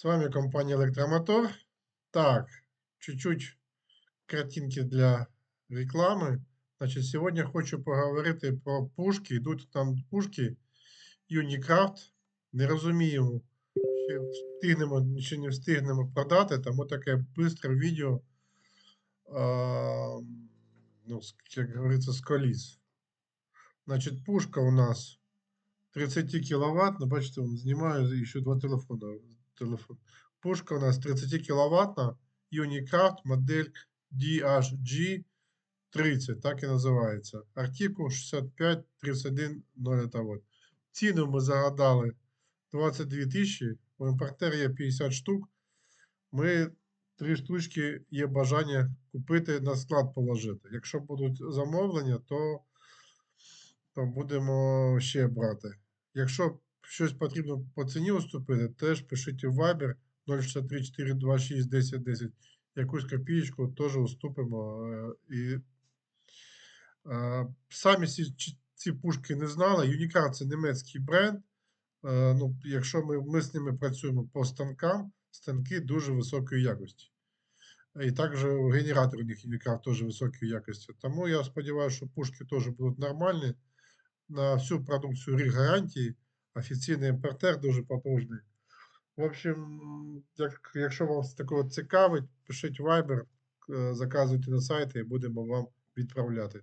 С вами компания Электромотор. Так, чуть-чуть картинки для реклами. Значить, сьогодні хочу поговорити про пушки. Йдуть там пушки Unicraft. Не розумію, чи встигнемо, чи не встигнемо продати. Тому таке бистре відео. А, ну, як говориться, з коліс. Значить, пушка у нас 30 кВт. Ну, бачите, знімаю і ще два телефона. Телефон. Пушка у нас 30 кВт. Unicraft модель DHG 30, так і називається. Артикул 653101. Ціну ми загадали 22 тисячі. У імпортера є 50 штук. Ми три штучки є бажання купити на склад положити. Якщо будуть замовлення, то, то будемо ще брати. Якщо щось потрібно по ціні уступити, теж пишіть в Viber 063 426 10 10. Якусь копієчку теж уступимо. е, І е, самі ці, ці- пушки не знали. Unicard це німецький бренд. Е, Ну, якщо ми, ми з ними працюємо по станкам, станки дуже високої якості. І також генератор у них Unicard теж високої якості. Тому я сподіваюся, що пушки теж будуть нормальні. На всю продукцію рік гарантії. Офіційний імпортер дуже потужний. В общем, як, якщо вам такого цікавить, пишіть Viber, е, заказуйте на сайті і будемо вам відправляти.